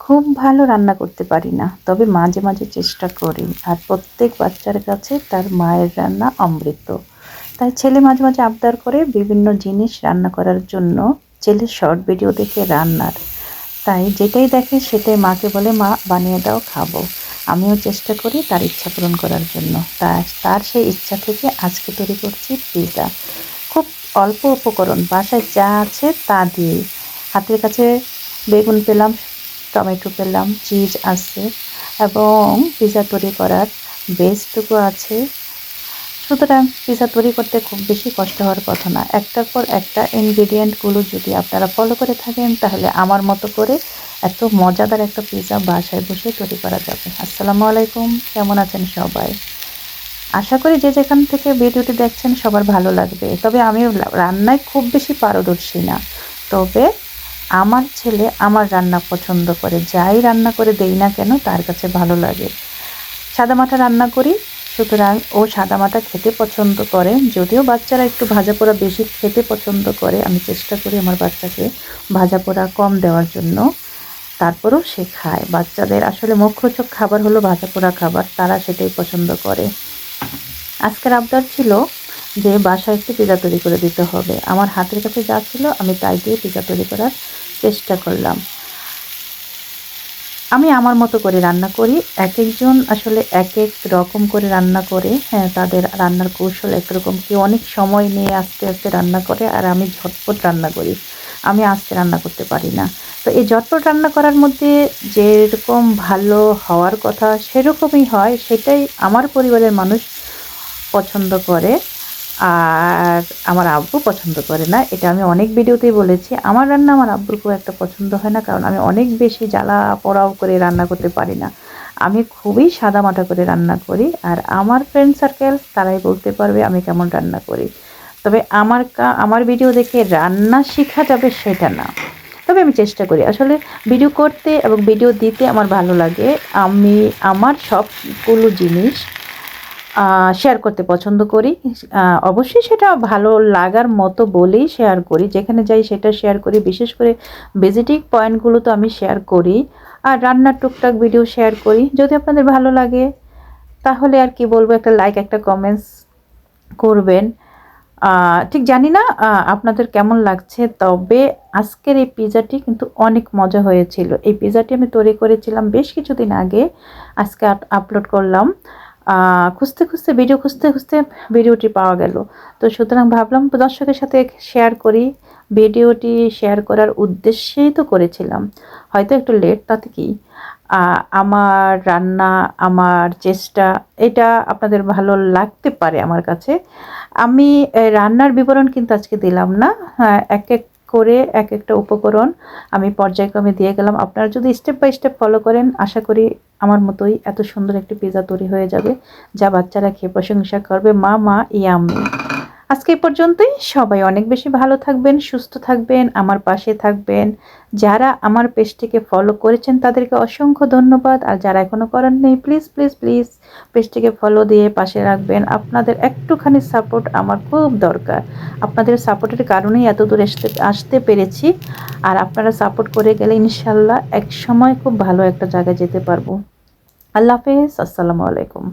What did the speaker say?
খুব ভালো রান্না করতে পারি না, তবে মাঝে মাঝে চেষ্টা করি। আর প্রত্যেক বাচ্চার কাছে তার মায়ের রান্না অমৃত। তাই ছেলে মাঝে মাঝে আবদার করে বিভিন্ন জিনিস রান্না করার জন্য ছেলে শর্ট ভিডিও দেখে রান্নার। তাই যেটাই দেখে সেটাই মাকে বলে, মা, বানিয়ে দাও, খাব। আমিও চেষ্টা করি তার ইচ্ছা পূরণ করার জন্য। তা তার সেই ইচ্ছা থেকে আজকে তৈরি করছি পিৎজা খুব অল্প উপকরণ, বাসায় যা আছে তা দিয়ে হাতের কাছে বেগুন পেলাম টমেটো পেলাম, চিজ আছে এবং পিজা তৈরি করার বেসটুকু আছে। সুতরাং পিজা তৈরি করতে খুব বেশি কষ্ট হওয়ার কথা না। একটার পর একটা ইনগ্রিডিয়েন্টগুলো যদি আপনারা ফলো করে থাকেন, তাহলে আমার মতো করে এত মজাদার একটা পিজা বাসায় বসে তৈরি করা যাবে। আসসালামু আলাইকুম, কেমন আছেন সবাই? আশা করি যে যেখান থেকে ভিডিওটি দেখছেন সবার ভালো লাগবে। তবে আমি রান্নায় খুব বেশি পারদর্শী না। তবে আমার ছেলে আমার রান্না পছন্দ করে, যাই রান্না করে দেই না কেন তার কাছে ভালো লাগে। সাদা মাথা রান্না করি, সুতরাং ও সাদা মাথা খেতে পছন্দ করে। যদিও বাচ্চারা একটু ভাজা পোড়া বেশি খেতে পছন্দ করে, আমি চেষ্টা করি আমার বাচ্চাকে ভাজা পোড়া কম দেওয়ার জন্য। তারপরেও সে খায়। বাচ্চাদের আসলে মুখ্যচক খাবার হলো ভাজা পোড়া খাবার, তারা সেটাই পছন্দ করে। আজকের আবদার ছিল যে বাসায় একটু পিজা তৈরি করে দিতে হবে। আমার হাতের কাছে যা ছিল আমি তাই দিয়ে পিজা তৈরি করার চেষ্টা করলাম। আমি আমার মতো করে রান্না করি। এক একজন আসলে এক এক রকম করে রান্না করে। হ্যাঁ তাদের রান্নার কৌশল একরকম কেউ অনেক সময় নিয়ে আস্তে আস্তে রান্না করে আর আমি ঝটপট রান্না করি। আমি আস্তে রান্না করতে পারি না। তো এই ঝটপট রান্না করার মধ্যে যেরকম ভালো হওয়ার কথা সেরকমই হয়, সেটাই আমার পরিবারের মানুষ পছন্দ করে। আর আমার আব্বু পছন্দ করে না। এটা আমি অনেক ভিডিওতেই বলেছি। আমার রান্না আমার আব্বুর খুব একটা পছন্দ হয় না, কারণ আমি অনেক বেশি জ্বালা পোড়াও করে রান্না করতে পারি না। আমি খুবই সাদা মাটা করে রান্না করি, আর আমার ফ্রেন্ড সার্কেল তারাই বলতে পারবে আমি কেমন রান্না করি। তবে আমার কা, আমার ভিডিও দেখে রান্না শেখা যাবে সেটা না। তবে আমি চেষ্টা করি। আসলে ভিডিও করতে এবং ভিডিও দিতে আমার ভালো লাগে। আমি, আমার সবগুলো জিনিস শেয়ার করতে পছন্দ করি। অবশ্যই সেটা ভালো লাগার মতো বলেই শেয়ার করি। যেখানে যাই সেটা শেয়ার করি। বিশেষ করে ভিজিটিং পয়েন্টগুলো তো আমি শেয়ার করি। আর রান্নার টুকটাক ভিডিও শেয়ার করি। যদি আপনাদের ভালো লাগে, তাহলে আর কি বলব, একটা লাইক একটা কমেন্টস করবেন। ঠিক জানি না আপনাদের কেমন লাগছে, তবে আজকের এই পিজাটি কিন্তু অনেক মজা হয়েছিল। এই পিজাটি আমি তৈরি করেছিলাম বেশ কিছুদিন আগে। আজকে আপলোড করলাম। খুঁজতে খুঁজতে ভিডিও খুঁজতে খুঁজতে ভিডিওটি পাওয়া গেল। তো সুতরাং ভাবলাম দর্শকের সাথে শেয়ার করি। ভিডিওটি শেয়ার করার উদ্দেশ্যেই তো করেছিলাম। হয়তো একটু লেট তাতে কি? আমার রান্না, আমার চেষ্টা, এটা আপনাদের ভালো লাগতে পারে আমার কাছে। আমি রান্নার বিবরণ কিন্তু আজকে দিলাম না। এক এক করে এক একটা উপকরণ আমি পর্যায়ক্রমে দিয়ে গেলাম। আপনারা যদি স্টেপ বাই স্টেপ ফলো করেন, আশা করি আমার মতোই এত সুন্দর একটি পিজা তৈরি হয়ে যাবে, যা বাচ্চারা খেয়ে প্রশংসা করবে। মা মা ইয়ামি আজকে পর্যন্তই। সবাই অনেক বেশি ভালো থাকবেন, সুস্থ থাকবেন, আমার পাশে থাকবেন। যারা আমার পেজটিকে ফলো করেছেন, তাদেরকে অসংখ্য ধন্যবাদ। আর যারা এখনও করেন নেই প্লিজ প্লিজ প্লিজ পেজটিকে ফলো দিয়ে পাশে রাখবেন। আপনাদের একটুখানি সাপোর্ট আমার খুব দরকার। আপনাদের সাপোর্টের কারণেই এত দূর আসতে আসতে পেরেছি। আর আপনারা সাপোর্ট করে গেলে ইনশাল্লাহ এক সময় খুব ভালো একটা জায়গায় যেতে পারব। আল্লাহ হাফেজ, আসসালামু আলাইকুম।